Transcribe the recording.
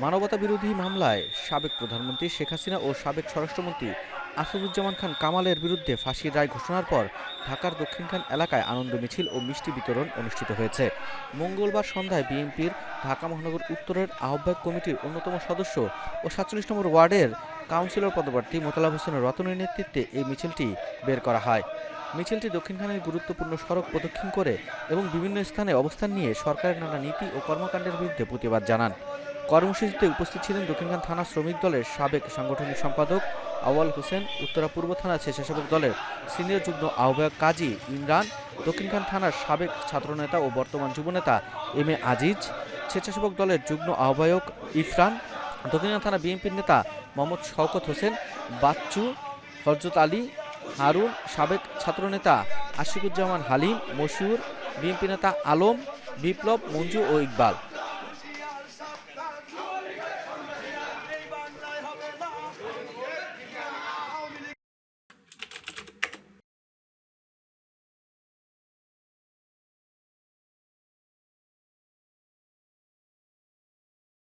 মানবতা বিরোধী মামলায় সাবেক প্রধানমন্ত্রী শেখ হাসিনা ও সাবেক স্বরাষ্ট্রমন্ত্রী আসাদুজ্জামান খান কামালের বিরুদ্ধে ফাঁসির রায় ঘোষণার পর ঢাকার দক্ষিণখান এলাকায় আনন্দ মিছিল ও মিষ্টি বিতরণ অনুষ্ঠিত হয়েছে। মঙ্গলবার সন্ধ্যায় বিএনপির ঢাকা মহানগর উত্তরের আহ্বায়ক কমিটির অন্যতম সদস্য ও সাতচল্লিশ নম্বর ওয়ার্ডের কাউন্সিলর পদপ্রার্থী মোতালাব হোসেনের রতনের নেতৃত্বে এই মিছিলটি বের করা হয়। মিছিলটি দক্ষিণখানের গুরুত্বপূর্ণ সড়ক প্রদক্ষিণ করে এবং বিভিন্ন স্থানে অবস্থান নিয়ে সরকারের নানা নীতি ও কর্মকাণ্ডের বিরুদ্ধে প্রতিবাদ জানান। কর্মসূচিতে উপস্থিত ছিলেন দক্ষিণখান থানা শ্রমিক দলের সাবেক সাংগঠনিক সম্পাদক আওয়াল হোসেন, উত্তরা পূর্ব থানা স্বেচ্ছাসেবক দলের সিনিয়র যুগ্ম আহ্বায়ক কাজী ইমরান, দক্ষিণখান থানার সাবেক ছাত্রনেতা ও বর্তমান যুবনেতা এম এ আজিজ, স্বেচ্ছাসেবক দলের যুগ্ম আহ্বায়ক ইফরান, দক্ষিণখান থানা বিএনপির নেতা মোহাম্মদ শওকত হোসেন, বাচ্চু হরজত আলী, হারুন, সাবেক ছাত্রনেতা আশিকুজ্জামান হালিম, মশিউর, বিএনপি নেতা আলম, বিপ্লব, মঞ্জু ও ইকবাল।